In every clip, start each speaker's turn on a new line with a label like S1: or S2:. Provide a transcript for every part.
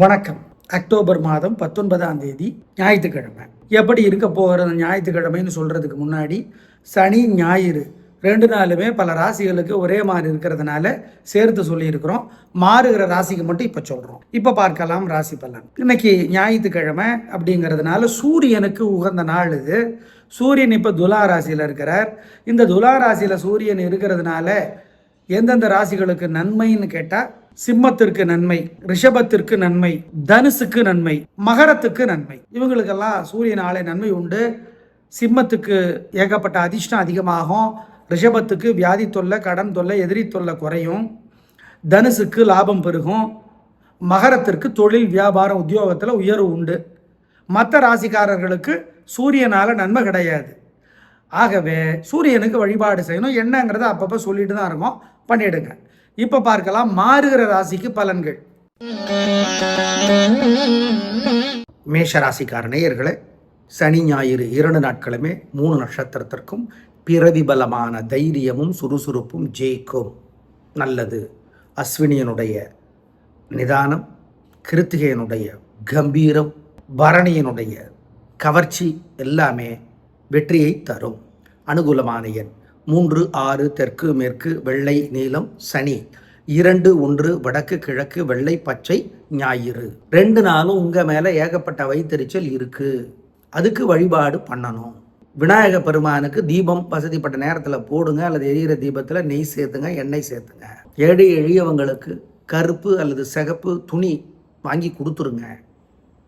S1: வணக்கம். அக்டோபர் மாதம் பத்தொன்பதாம் தேதி ஞாயிற்றுக்கிழமை. எப்படி இருக்க போகிறது ஞாயிற்றுக்கிழமைன்னு சொல்கிறதுக்கு முன்னாடி சனி ஞாயிறு ரெண்டு நாளுமே பல ராசிகளுக்கு ஒரே மாதிரி இருக்கிறதுனால சேர்த்து சொல்லியிருக்கிறோம். மாறுகிற ராசிக்கு மட்டும் இப்போ சொல்கிறோம் இப்போ பார்க்கலாம் ராசி பலன். இன்னைக்கு ஞாயிற்றுக்கிழமை அப்படிங்கிறதுனால சூரியனுக்கு உகந்த நாள் இது. சூரியன் இப்போ துலா ராசியில் இருக்கிறார். இந்த துலா ராசியில் சூரியன் இருக்கிறதுனால எந்தெந்த ராசிகளுக்கு நன்மைன்னு கேட்டால் சிம்மத்திற்கு நன்மை ரிஷபத்திற்கு நன்மை தனுசுக்கு நன்மை மகரத்துக்கு நன்மை. இவங்களுக்கெல்லாம் சூரியனாலே நன்மை உண்டு. சிம்மத்துக்கு ஏகப்பட்ட அதிர்ஷ்டம் அதிகமாகும். ரிஷபத்துக்கு வியாதி தொல்லை கடன் தொல்லை எதிரி தொல்லை குறையும். தனுசுக்கு லாபம் பெருகும். மகரத்திற்கு தொழில் வியாபாரம் உத்தியோகத்தில் உயர்வு உண்டு. மற்ற ராசிக்காரர்களுக்கு சூரியனால் நன்மை கிடையாது. ஆகவே சூரியனுக்கு வழிபாடு செய்யணும். என்னங்கிறத அப்பப்போ சொல்லிட்டு தான் இருக்கோம். பண்ணிடுங்க. இப்போ பார்க்கலாம் மாறுகிற ராசிக்கு பலன்கள். மேஷ ராசிக்கார நேயர்களே சனி ஞாயிறு இரண்டு நாட்களுமே மூணு நட்சத்திரத்திற்கும் பிரதிபலமான தைரியமும் சுறுசுறுப்பும் ஜெயிக்கும். நல்லது. அஸ்வினியனுடைய நிதானம் கிருத்திகையனுடைய கம்பீரம் பரணியனுடைய கவர்ச்சி எல்லாமே வெற்றியை தரும். அனுகூலமான எண் மூன்று ஆறு தெற்கு மேற்கு வெள்ளை நீலம் சனி. இரண்டு ஒன்று வடக்கு கிழக்கு வெள்ளை பச்சை ஞாயிறு. ரெண்டு நாளும் உங்கள் மேலே ஏகப்பட்ட வைத்தறிச்சல் இருக்கு. அதுக்கு வழிபாடு பண்ணணும். விநாயக பெருமானுக்கு தீபம் வசதிப்பட்ட நேரத்தில் போடுங்க அல்லது எரியிற தீபத்தில் நெய் சேர்த்துங்க எண்ணெய் சேர்த்துங்க. ஏழை எளியவங்களுக்கு கருப்பு அல்லது சிகப்பு துணி வாங்கி கொடுத்துருங்க.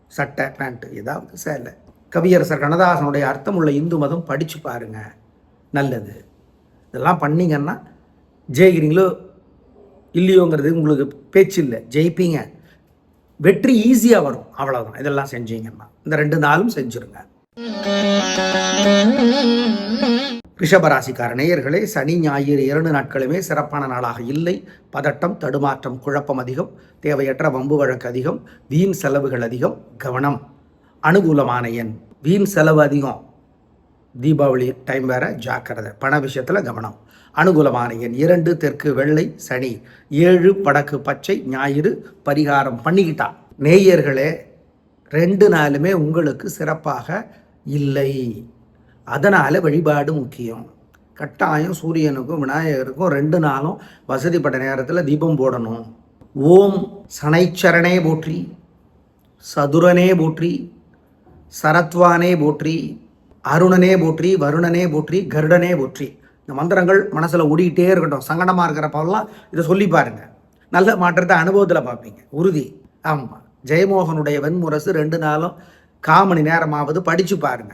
S1: சட்டை பேண்ட்டு ஏதாவது சேலை. கவியரசர் கண்ணதாசனுடைய அர்த்தமுள்ள இந்து மதம் படித்து பாருங்க. நல்லது. இதெல்லாம் பண்ணிங்கன்னா ஜெயிக்கிறீங்களோ இல்லையோங்கிறது உங்களுக்கு பேச்சு இல்லை ஜெயிப்பீங்க. வெற்றி ஈஸியாக வரும். அவ்வளோதான் இதெல்லாம் செஞ்சீங்கன்னா. இந்த ரெண்டு நாளும் செஞ்சுருங்க. ரிஷபராசிக்கார நேயர்களே சனி ஞாயிறு இரண்டு நாட்களுமே சிறப்பான நாளாக இல்லை. பதட்டம் தடுமாற்றம் குழப்பம் அதிகம். தேவையற்ற வம்பு வழக்கு அதிகம். வீண் செலவுகள் அதிகம். கவனம். அனுகூலமான எண். வீண் செலவு அதிகம். தீபாவளி டைம் வேற ஜாக்கிரதை. பண விஷயத்தில் கவனம். அனுகூலமான எண் இரண்டு தெற்கு வெள்ளை சனி. ஏழு படக்கு பச்சை ஞாயிறு பரிகாரம் பண்ணிக்கிட்டா. நேயர்களே ரெண்டு நாளுமே உங்களுக்கு சிறப்பாக இல்லை. அதனால் வழிபாடு முக்கியம். கட்டாயம் சூரியனுக்கும் விநாயகருக்கும் ரெண்டு நாளும் வசதிப்பட்ட நேரத்தில் தீபம் போடணும். ஓம் சனைச்சரணே போற்றி சதுரனே போற்றி சரத்வானே போற்றி அருணனே போற்றி வருணனே போற்றி கருடனே போற்றி. இந்த மந்திரங்கள் மனசில் ஓடிக்கிட்டே இருக்கட்டும். சங்கடமாக இருக்கிறப்பெல்லாம் இதை சொல்லி பாருங்க. நல்ல மாற்றத்தை அனுபவத்தில் பார்ப்பீங்க. உறுதி. ஆமாம் ஜெயமோகனுடைய வெண்முரசு ரெண்டு நாளும் காமணி நேரமாவது படித்து பாருங்க.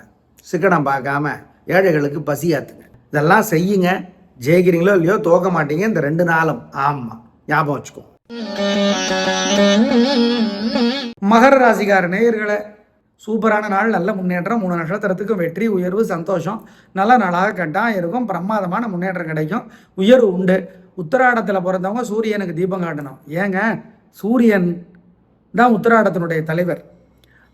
S1: சிக்கனம் பார்க்காம ஏழைகளுக்கு பசியாத்துங்க. இதெல்லாம் செய்யுங்க. ஜெயிக்கிறீங்களோ இல்லையோ தோக்க மாட்டீங்க. இந்த ரெண்டு நாளும். ஆமாம் ஞாபகம் வச்சுக்கோ. மகர ராசிக்கார நேயர்களை சூப்பரான நாள் நல்ல முன்னேற்றம் மூணு நட்சத்திரத்துக்கும் வெற்றி உயர்வு சந்தோஷம். நல்ல நாளாக கட்டாயம் இருக்கும். பிரமாதமான முன்னேற்றம் கிடைக்கும். உயர்வு உண்டு. உத்தராடத்தில் பிறந்தவங்க சூரியனுக்கு தீபம் காட்டணும். ஏங்க? சூரியன் தான் உத்தராடத்தினுடைய தலைவர்.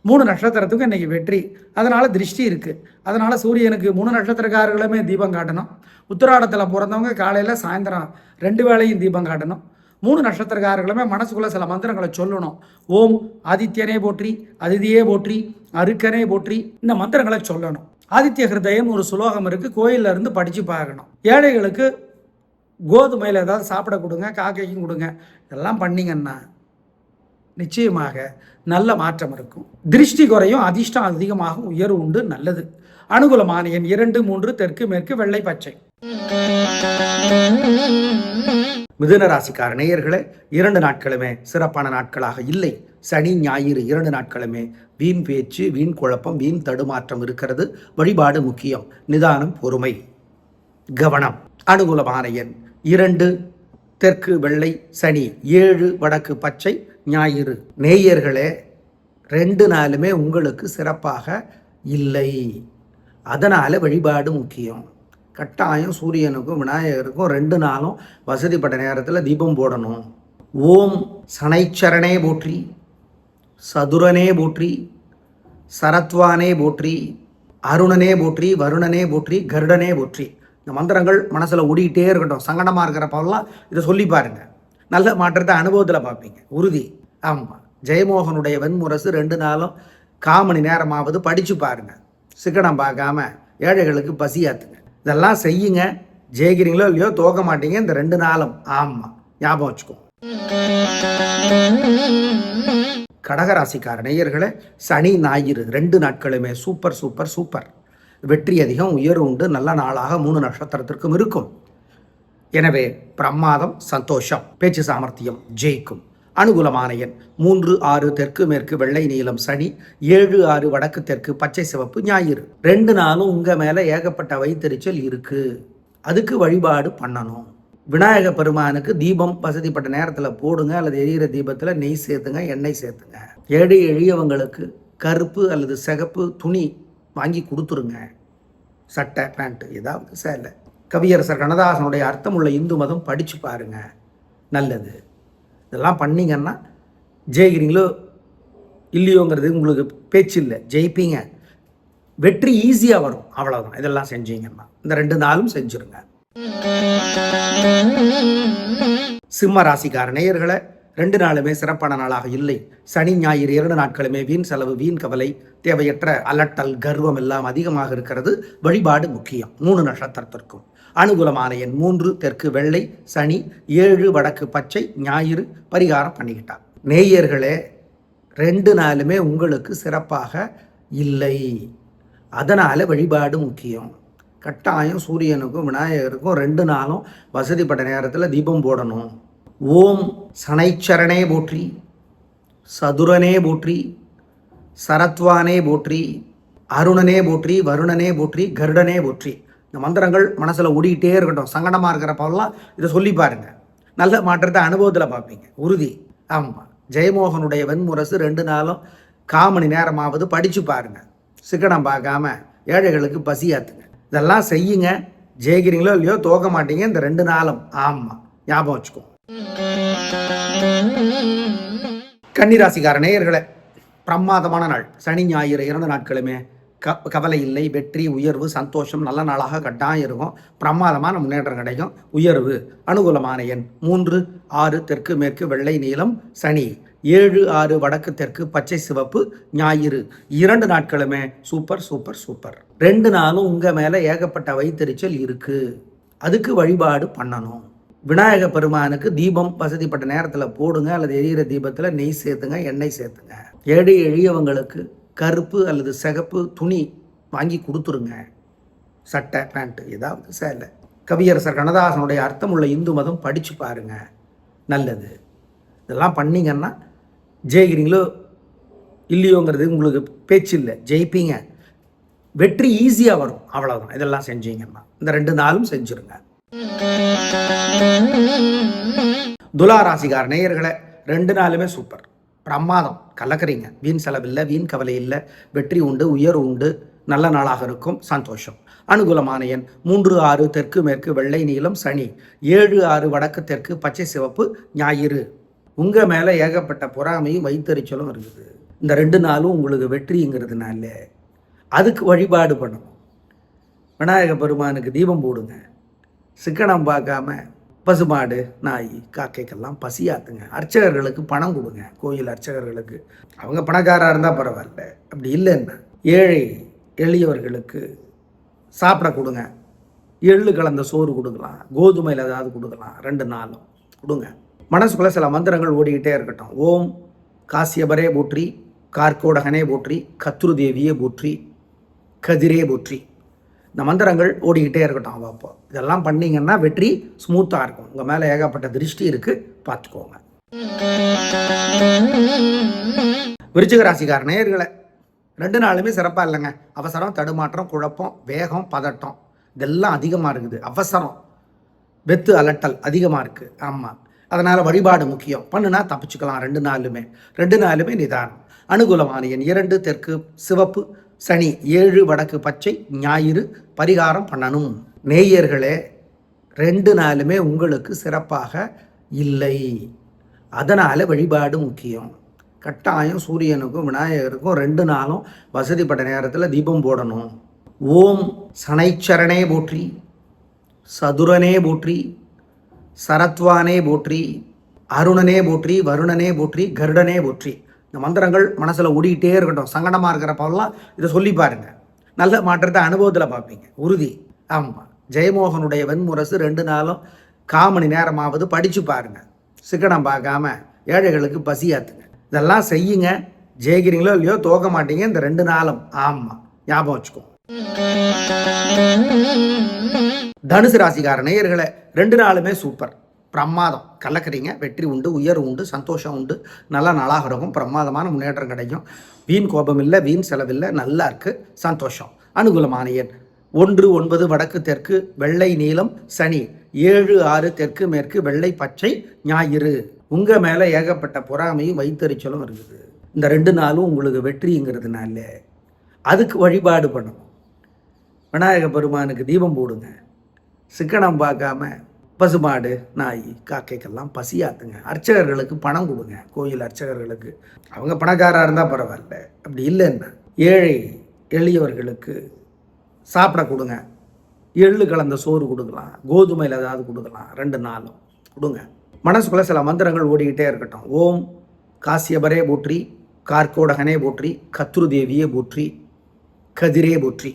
S1: மூணு நட்சத்திரத்துக்கும் இன்னைக்கு வெற்றி. அதனால் திருஷ்டி இருக்குது அதனால் சூரியனுக்கு மூணு நட்சத்திரக்காரர்களுமே தீபம் காட்டணும். உத்தராடத்தில் பிறந்தவங்க காலையில் சாயந்தரம் ரெண்டு வேளையும் தீபம் காட்டணும். மூணு நட்சத்திரக்காரர்களுமே மனசுக்குள்ளே சில மந்திரங்களை சொல்லணும். ஓம் ஆதித்யனே போற்றி அதிதியே போற்றி அருக்கனே போற்றி இந்த மந்திரங்களை சொல்லணும். ஆதித்ய ஹிருதயம் ஒரு சுலோகம் இருக்குது கோயில்ல இருந்து படித்து பார்க்கணும். ஏழைகளுக்கு கோதுமையில் ஏதாவது சாப்பிட கொடுங்க காக்கைக்கும் கொடுங்க இதெல்லாம் பண்ணிங்கன்னா நிச்சயமாக நல்ல மாற்றம் இருக்கும். திருஷ்டி குறையும் அதிர்ஷ்டம் அதிகமாகும் உயர்வு உண்டு நல்லது. அனுகூலமான எண் இரண்டு மூன்று தெற்கு மேற்கு வெள்ளை பச்சை. மிதுன நேயர்களே இரண்டு நாட்களுமே சிறப்பான நாட்களாக இல்லை. சனி ஞாயிறு இரண்டு நாட்களுமே வீண் பேச்சு வீண் குழப்பம் வீண் தடுமாற்றம் இருக்கிறது. வழிபாடு முக்கியம். நிதானம் பொறுமை கவனம். அனுகூலமான எண் இரண்டு தெற்கு வெள்ளை சனி ஏழு வடக்கு பச்சை ஞாயிறு. நேயர்களே ரெண்டு நாளுமே உங்களுக்கு சிறப்பாக இல்லை. அதனால் வழிபாடு முக்கியம். கட்டாயம் சூரியனுக்கும் விநாயகருக்கும் ரெண்டு நாளும் வசதிப்பட்ட நேரத்தில் தீபம் போடணும். ஓம் சனைச்சரணே போற்றி சதுரனே போற்றி சரத்வானே போற்றி அருணனே போற்றி வருணனே போற்றி கருடனே போற்றி. இந்த மந்திரங்கள் மனசில் ஓடிக்கிட்டே இருக்கட்டும். சங்கடமாக இருக்கிறப்பெல்லாம் இதை சொல்லி பாருங்க. நல்ல மாற்றத்தை அனுபவத்தில் பார்ப்பீங்க. உறுதி. ஆமாம் ஜெயமோகனுடைய வெண்முரசு ரெண்டு நாளும் காமணி நேரமாவது படித்து பாருங்க. சிக்கனம் பார்க்காம ஏழைகளுக்கு பசியாத்துங்க. இதெல்லாம் செய்யுங்க. ஜெயிக்கிறீங்களோ இல்லையோ தோக்க மாட்டீங்க. இந்த ரெண்டு நாளும். ஆமாம் ஞாபகம் வச்சுக்கோங்க கடகராசிக்கார நேயர்களை சனி ஞாயிறு ரெண்டு நாட்களுமே சூப்பர் சூப்பர் சூப்பர். வெற்றி அதிகம் உயர்வு உண்டு. நல்ல நாளாக மூணு நட்சத்திரத்திற்கும் இருக்கும். எனவே பிரமாதம் சந்தோஷம் பேச்சு சாமர்த்தியம் ஜெயிக்கும். அனுகூலமான எண். மூன்று ஆறு தெற்கு மேற்கு வெள்ளை நீளம் சனி. ஏழு ஆறு வடக்கு தெற்கு பச்சை சிவப்பு ஞாயிறு. ரெண்டு நாளும் உங்கள் மேலே ஏகப்பட்ட வைத்தறிச்சல் இருக்கு. அதுக்கு வழிபாடு பண்ணணும். விநாயக பெருமானுக்கு தீபம் வசதிப்பட்ட நேரத்தில் போடுங்க. அல்லது எரியிற தீபத்தில் நெய் சேர்த்துங்க எண்ணெய் சேர்த்துங்க. ஏழை எளியவங்களுக்கு கருப்பு அல்லது சிகப்பு துணி வாங்கி கொடுத்துருங்க. சட்டை பேண்ட்டு ஏதாவது சேலை. கவியரசர் கண்ணதாசனுடைய அர்த்தமுள்ள இந்து மதம் படித்து பாருங்க. நல்லது. இதெல்லாம் பண்ணீங்கன்னா ஜெயிக்கிறீங்களோ இல்லையோங்கிறது உங்களுக்கு பேச்சு இல்லை ஜெயிப்பீங்க. வெற்றி ஈஸியாக வரும். அவ்வளோதான் இதெல்லாம் செஞ்சீங்கன்னா. இந்த ரெண்டு நாளும் செஞ்சுருங்க. சிம்ம ராசிக்கார நேயர்களை ரெண்டு நாளுமே சிறப்பான நாளாக இல்லை. சனி ஞாயிறு இரண்டு நாட்களுமே வீண் செலவு வீண் கவலை தேவையற்ற அலட்டல் கர்வம் எல்லாம் அதிகமாக இருக்கிறது. வழிபாடு முக்கியம். மூணு நட்சத்திரத்திற்கும். அனுகூலமான எண் மூன்று தெற்கு வெள்ளை சனி ஏழு வடக்கு பச்சை ஞாயிறு பரிகாரம் பண்ணிக்கிட்டார். நேயர்களே ரெண்டு நாளுமே உங்களுக்கு சிறப்பாக இல்லை. அதனால் வழிபாடு முக்கியம். கட்டாயம் சூரியனுக்கும் விநாயகருக்கும் ரெண்டு நாளும் வசதிப்பட்ட நேரத்தில் தீபம் போடணும். ஓம் சனைச்சரணே போற்றி சதுரனே போற்றி சரத்வானே போற்றி அருணனே போற்றி வருணனே போற்றி கருடனே போற்றி. இந்த மந்திரங்கள் மனசில் ஓடிக்கிட்டே இருக்கட்டும் சங்கடமாக இருக்கிறப்பெல்லாம் இதை சொல்லி பாருங்க. நல்ல மாற்றத்தை அனுபவத்தில் பார்ப்பீங்க. உறுதி. ஆமாம் ஜெயமோகனுடைய வெண்முரசு ரெண்டு நாளும் காமணி நேரமாவது படித்து பாருங்க. சிக்கனம் பார்க்காம ஏழைகளுக்கு பசியாத்துங்க இதெல்லாம் செய்யுங்க. ஜெயிக்கிறீங்களோ இல்லையோ தோக்க மாட்டீங்க. இந்த ரெண்டு நாளும். ஆமாம் ஞாபகம் வச்சுக்கோ. கன்னிராசிக்கார நேயர்களே பிரமாதமான நாள். சனி ஞாயிறு இரண்டு நாட்களுமே க கவலை இல்லை வெற்றி உயர்வு சந்தோஷம் நல்ல நாளாக கட்டாயம் இருக்கும். பிரமாதமான முன்னேற்றம் கிடைக்கும். உயர்வு அனுகூலமான எண் மூன்று ஆறு தெற்கு மேற்கு வெள்ளை நீளம் சனி. ஏழு ஆறு வடக்கு தெற்கு பச்சை சிவப்பு ஞாயிறு. இரண்டு நாட்களுமே சூப்பர் சூப்பர் சூப்பர். ரெண்டு நாளும் உங்கள் மேலே ஏகப்பட்ட வைத்தறிச்சல் இருக்குது அதுக்கு வழிபாடு பண்ணணும். விநாயக பெருமானுக்கு தீபம் வசதிப்பட்ட நேரத்தில் போடுங்க அல்லது எரியிற தீபத்தில் நெய் சேர்த்துங்க எண்ணெய் சேர்த்துங்க. ஏழை எளியவங்களுக்கு கருப்பு அல்லது சிகப்பு துணி வாங்கி கொடுத்துருங்க. சட்டை பேண்ட்டு ஏதாவது சேலை. கவியரசர் கண்ணதாசனுடைய அர்த்தமுள்ள இந்து மதம் படித்து பாருங்க. நல்லது. இதெல்லாம் பண்ணீங்கன்னா ஜெயிக்கிறீங்களோ இல்லையோங்கிறது உங்களுக்கு பேச்சு இல்லை. ஜெயிப்பீங்க. வெற்றி ஈஸியாக வரும். அவ்வளோதான் இதெல்லாம் செஞ்சீங்கன்னா. இந்த ரெண்டு நாளும் செஞ்சுருங்க. துலா ராசிகார் நேயர்களை ரெண்டு நாளுமே சூப்பர். பிரமாதம். கலக்கிறீங்க. வீண் செலவில்லை வீண் கவலை இல்லை. வெற்றி உண்டு உயர்வு உண்டு. நல்ல நாளாக இருக்கும். சந்தோஷம். அனுகூலமான எண் மூன்று ஆறு தெற்கு மேற்கு வெள்ளை நீளம் சனி. ஏழு ஆறு வடக்கு தெற்கு பச்சை சிவப்பு ஞாயிறு. உங்கள் மேலே ஏகப்பட்ட பொறாமையும் வைத்தறிச்சலும் இருக்குது. இந்த ரெண்டு நாளும் உங்களுக்கு வெற்றிங்கிறதுனால அதுக்கு வழிபாடு பண்ணணும். விநாயக பெருமானுக்கு தீபம் போடுங்க. சிக்கனம் பார்க்காம பசுமாடு நாய் காக்கைக்கெல்லாம் பசியாத்துங்க. அர்ச்சகர்களுக்கு பணம் கொடுங்க கோயில் அர்ச்சகர்களுக்கு. அவங்க பணக்காராக இருந்தால் பரவாயில்ல. அப்படி இல்லைன்னா ஏழை எளியவர்களுக்கு சாப்பிட கொடுங்க. எள்ளு கலந்த சோறு கொடுக்கலாம் கோதுமையில் ஏதாவது கொடுக்கலாம் ரெண்டு நாளும் கொடுங்க. மனசுக்குள்ளே சில மந்திரங்கள் ஓடிக்கிட்டே இருக்கட்டும். ஓம் காசியபரே போற்றி கார்கோடகனே போற்றி கத்ரு தேவியே போற்றி கதிரே போற்றி. இந்த மந்திரங்கள் ஓடிக்கிட்டே இருக்கட்டும் அவ்வப்போ இதெல்லாம் பண்ணீங்கன்னா வெற்றி ஸ்மூத்தாக இருக்கும். உங்கள் மேலே ஏகப்பட்ட திருஷ்டி இருக்குது பார்த்துக்கோங்க. விருச்சிக ராசிக்கார நேர்களை ரெண்டு நாளுமே சிறப்பாக இல்லைங்க. அவசரம் தடுமாற்றம் குழப்பம் வேகம் பதட்டம் இதெல்லாம் அதிகமாக இருக்குது. அவசரம் வெத்து அலட்டல் அதிகமாக இருக்குது ஆமாம் அதனால் வழிபாடு முக்கியம். பண்ணுனா தப்பிச்சுக்கலாம் ரெண்டு நாளுமே. ரெண்டு நாளுமே நிதானம். அனுகூலமான எண் இரண்டு தெற்கு சிவப்பு சனி ஏழு வடக்கு பச்சை ஞாயிறு பரிகாரம் பண்ணணும். நேயர்களே ரெண்டு நாளுமே உங்களுக்கு சிறப்பாக இல்லை. அதனால் வழிபாடு முக்கியம். கட்டாயம் சூரியனுக்கும் விநாயகருக்கும் ரெண்டு நாளும் வசதிப்பட்ட நேரத்தில் தீபம் போடணும். ஓம் சனைச்சரணே போற்றி சதுரனே போற்றி சரத்வானே போற்றி அருணனே போற்றி வருணனே போற்றி கருடனே போற்றி. இந்த மந்திரங்கள் மனசில் ஓடிக்கிட்டே இருக்கட்டும் சங்கடமாக இருக்கிறப்பெல்லாம் இதை சொல்லி பாருங்க. நல்ல மாற்றத்தை அனுபவத்தில் பார்ப்பீங்க. உறுதி. ஆமாம் ஜெயமோகனுடைய வெண்முரசு ரெண்டு நாளும் காமணி நேரமாவது படித்து பாருங்க. சிக்கனம் பார்க்காம ஏழைகளுக்கு பசியாத்துங்க. இதெல்லாம் செய்யுங்க. ஜெயிக்கிறீங்களோ இல்லையோ தோக்க மாட்டீங்க. இந்த ரெண்டு நாளும். ஆமாம் ஞாபகம் வச்சுக்கோ. தனுசு ராசிக்கார நேயர்களை ரெண்டு நாளுமே சூப்பர். பிரமாதம். கலக்கிறீங்க வெற்றி உண்டு உயர்வு உண்டு சந்தோஷம் உண்டு. நல்ல நாளாக இருக்கும். பிரமாதமான முன்னேற்றம் கிடைக்கும். வீண் கோபம் இல்லை வீண் செலவில்லை. நல்லா இருக்குது சந்தோஷம். அனுகூலமான எண். ஒன்று ஒன்பது வடக்கு தெற்கு வெள்ளை நீளம் சனி. ஏழு ஆறு தெற்கு மேற்கு வெள்ளை பச்சை ஞாயிறு. உங்கள் மேலே ஏகப்பட்ட பொறாமையும் வைத்தறிச்சலும் இருக்குது. இந்த ரெண்டு நாளும் உங்களுக்கு வெற்றிங்கிறதுனால அதுக்கு வழிபாடு பண்ணணும். விநாயக பெருமானுக்கு தீபம் போடுங்க. சிக்கனம் பார்க்காம பசுமாடு நாய் காக்கைக்கெல்லாம் பசியாத்துங்க. அர்ச்சகர்களுக்கு பணம் கொடுங்க கோயில் அர்ச்சகர்களுக்கு. அவங்க பணக்காராக இருந்தால் பரவாயில்ல. அப்படி இல்லைன்னா ஏழை எளியவர்களுக்கு சாப்பிட கொடுங்க. எள்ளு கலந்த சோறு கொடுக்கலாம் கோதுமையில் ஏதாவது கொடுக்கலாம் ரெண்டு நாளும் கொடுங்க. மனசுக்குள்ளே சில மந்திரங்கள் ஓடிக்கிட்டே இருக்கட்டும். ஓம் காசியபரே போற்றி கார்கோடகனே போற்றி கத்ரு தேவியே போற்றி கதிரே போற்றி.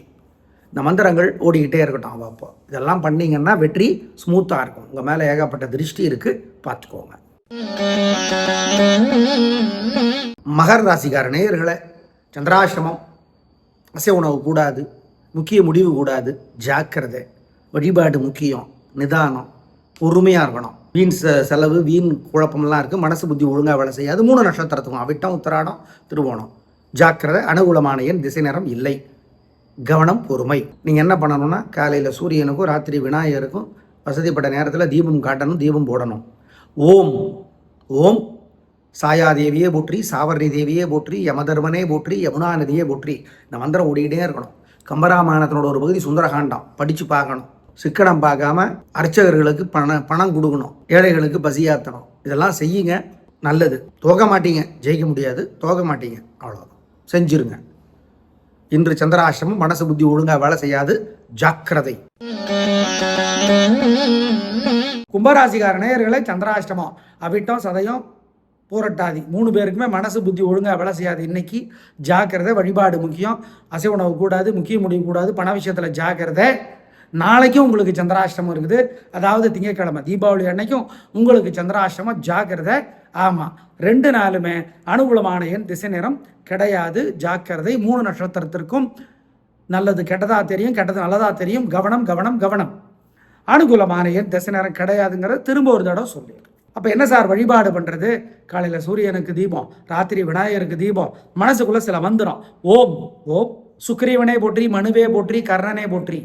S1: இந்த மந்திரங்கள் ஓடிக்கிட்டே இருக்கட்டும் அவ்வப்போ இதெல்லாம் பண்ணீங்கன்னா வெற்றி ஸ்மூத்தாக இருக்கும். உங்கள் மேலே ஏகப்பட்ட திருஷ்டி இருக்குது பார்த்துக்கோங்க. மகர ராசிக்கார நேயர்களை சந்திராசிரமம் அசை உணவு கூடாது முக்கிய முடிவு கூடாது ஜாக்கிரதை வழிபாடு முக்கியம் நிதானம் பொறுமையாக இருக்கணும். வீண் செ- செலவு வீண் குழப்பம்லாம் இருக்குது மனசு புத்தி ஒழுங்காக வேலை செய்யாது. மூணு நட்சத்திரத்துக்கும் அவிட்டம் உத்தராடம் திருவோணம். ஜாக்கிரதை அனுகூலமான எண் திசை நேரம் இல்லை. கவனம் பொறுமை நீங்கள் என்ன பண்ணணும்னா காலையில் சூரியனுக்கும் ராத்திரி விநாயகருக்கும் வசதிப்பட்ட நேரத்தில் தீபம் காட்டணும் தீபம் போடணும். ஓம். ஓம். சாயாதேவியே போற்றி சாவர்ணி தேவியே போற்றி யமதர்மனே போற்றி யமுனா நதியே போற்றி. இந்த மந்திரம் ஓடிக்கிட்டே இருக்கணும். கம்பராமாயணத்தினோட ஒரு பகுதி சுந்தரகாண்டம். படித்து பார்க்கணும். சிக்கனம் பார்க்காம அர்ச்சகர்களுக்கு பணம் பணம் கொடுக்கணும். ஏழைகளுக்கு பசியாத்தணும் இதெல்லாம் செய்யுங்க. நல்லது. தோக மாட்டீங்க. ஜெயிக்க முடியாது. தோக மாட்டீங்க. அவ்வளோதான் செஞ்சிருங்க. இன்று சந்திராசிரமம் மனசு புத்தி ஒழுங்கா வேலை செய்யாது ஜாக்கிரதை. கும்பராசிக்கார நேயர்களை சந்திராஷ்டமம் அவிட்டம் சதயம் பூரட்டாதி. மூணு பேருக்குமே மனசு புத்தி ஒழுங்காக வேலை செய்யாது இன்னைக்கு. ஜாக்கிரதை வழிபாடு முக்கியம். அசை உணவு கூடாது முக்கிய முடிவு கூடாது பண விஷயத்தில் ஜாக்கிரதை. நாளைக்கும் உங்களுக்கு சந்திராஷ்டமம் இருக்குது. அதாவது திங்கட்கிழமை தீபாவளி அன்னைக்கும் உங்களுக்கு சந்திராஷ்டமம் ஜாக்கிரதை. ஆமாம் ரெண்டு நாளுமே அனுகூலமான என் திசை நேரம் கிடையாது ஜாக்கிரதை. மூணு நட்சத்திரத்திற்கும் நல்லது. கெட்டதாக தெரியும் கெட்டது நல்லதாக தெரியும். கவனம் கவனம் கவனம். அனுகூலமான என் திசை நேரம் கிடையாதுங்கிறத திரும்ப ஒரு தடவை சொல்லிடு. அப்போ என்ன சார் வழிபாடு பண்ணுறது காலையில் சூரியனுக்கு தீபம் ராத்திரி விநாயகருக்கு தீபம் மனசுக்குள்ளே சில வந்துடும் ஓம் ஓம். சுக்கிரீவனே போற்றி மனுவே போற்றி கர்ணனே போற்றி.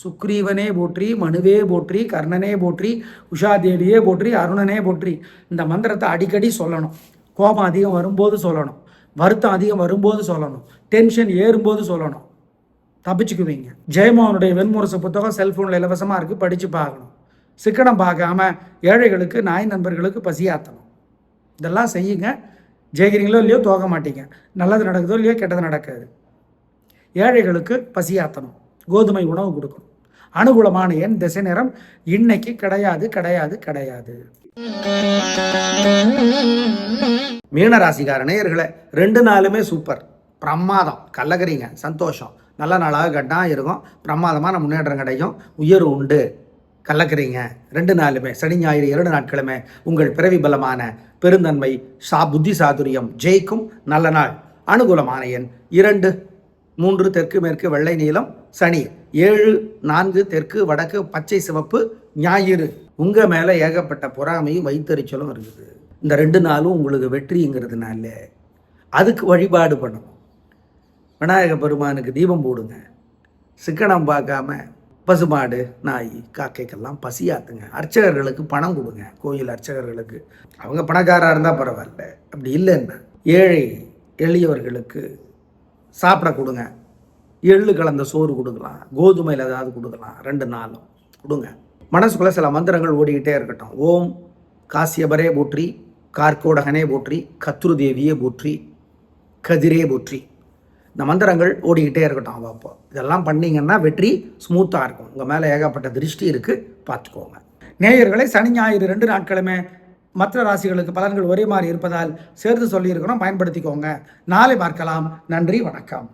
S1: சுக்ரீவனே போற்றி மனுவே போற்றி கர்ணனே போற்றி உஷாதேவியே போற்றி அருணனே போற்றி. இந்த மந்திரத்தை அடிக்கடி சொல்லணும். கோபம் அதிகம் வரும்போது சொல்லணும். வருத்தம் அதிகம் வரும்போது சொல்லணும். டென்ஷன் ஏறும்போது சொல்லணும். தப்பிச்சுக்குவீங்க. ஜெயமோகனுடைய வெண்முரசு புத்தகம் செல்ஃபோனில் இலவசமாக இருக்குது படித்து பார்க்கணும். சிக்கனம் பார்க்காம ஏழைகளுக்கு நாய் நண்பர்களுக்கு பசியாத்தணும். இதெல்லாம் செய்யுங்க. ஜெயிக்கிறீங்களோ இல்லையோ தோக மாட்டீங்க. நல்லது நடக்குதோ இல்லையோ கெட்டது நடக்காது. ஏழைகளுக்கு பசியாத்தணும். கோதுமை உணவு கொடுக்கணும் அனுகூலமான எண் திசை நேரம் இன்னைக்கு கிடையாது கிடையாது கிடையாது. மீனராசிக்கார நேயர்களை ரெண்டு நாளுமே சூப்பர். பிரமாதம் கல்லகரிங்க சந்தோஷம். நல்ல நாளாக கட்டாக இருக்கும். பிரமாதமான முன்னேற்றம் கிடைக்கும். உயர்வு உண்டு. கலக்கிறீங்க ரெண்டு நாளுமே சனி ஞாயிறு இரண்டு நாட்களுமே உங்கள் பிறவி பலமான பெருந்தன்மை சா புத்தி சாதுரியம் ஜெயிக்கும். நல்ல நாள். அனுகூலமான எண் இரண்டு மூன்று தெற்கு மேற்கு வெள்ளை நீளம் சனி. ஏழு நான்கு தெற்கு வடக்கு பச்சை சிவப்பு ஞாயிறு. உங்கள் மேலே ஏகப்பட்ட பொறாமையும் வைத்தறிச்சலும் இருக்குது. இந்த ரெண்டு நாளும் உங்களுக்கு வெற்றிங்கிறதுனால அதுக்கு வழிபாடு பண்ணணும். விநாயக பெருமானுக்கு தீபம் போடுங்க. சிக்கனம் பார்க்காம பசுமாடு நாய் காக்கைக்கெல்லாம் பசியாத்துங்க அர்ச்சகர்களுக்கு பணம் கொடுங்க. கோயில் அர்ச்சகர்களுக்கு. அவங்க பணக்காராக இருந்தால் பரவாயில்ல. அப்படி இல்லைன்னா ஏழை எளியவர்களுக்கு சாப்பிட கொடுங்க. எள்ளு கலந்த சோறு கொடுக்கலாம். கோதுமையில் ஏதாவது கொடுக்கலாம். ரெண்டு நாளும் கொடுங்க. மனசுக்குள்ளே சில மந்திரங்கள் ஓடிக்கிட்டே இருக்கட்டும். ஓம் காசியபரே போற்றி கார்கோடகனே போற்றி கத்ரு தேவியே போற்றி கதிரே போற்றி. இந்த மந்திரங்கள் ஓடிக்கிட்டே இருக்கட்டும் அவ்வப்போ இதெல்லாம் பண்ணீங்கன்னா வெற்றி ஸ்மூத்தாக இருக்கும். உங்கள் மேலே ஏகப்பட்ட திருஷ்டி இருக்குது பார்த்துக்கோங்க. நேயர்களை சனி ஞாயிறு ரெண்டு நாட்களுமே மற்ற ராசிகளுக்கு பலன்கள் ஒரே மாதிரி இருப்பதால் சேர்த்து சொல்லியிருக்கிறோம் பயன்படுத்திக்கோங்க. நாளை பார்க்கலாம். நன்றி வணக்கம்.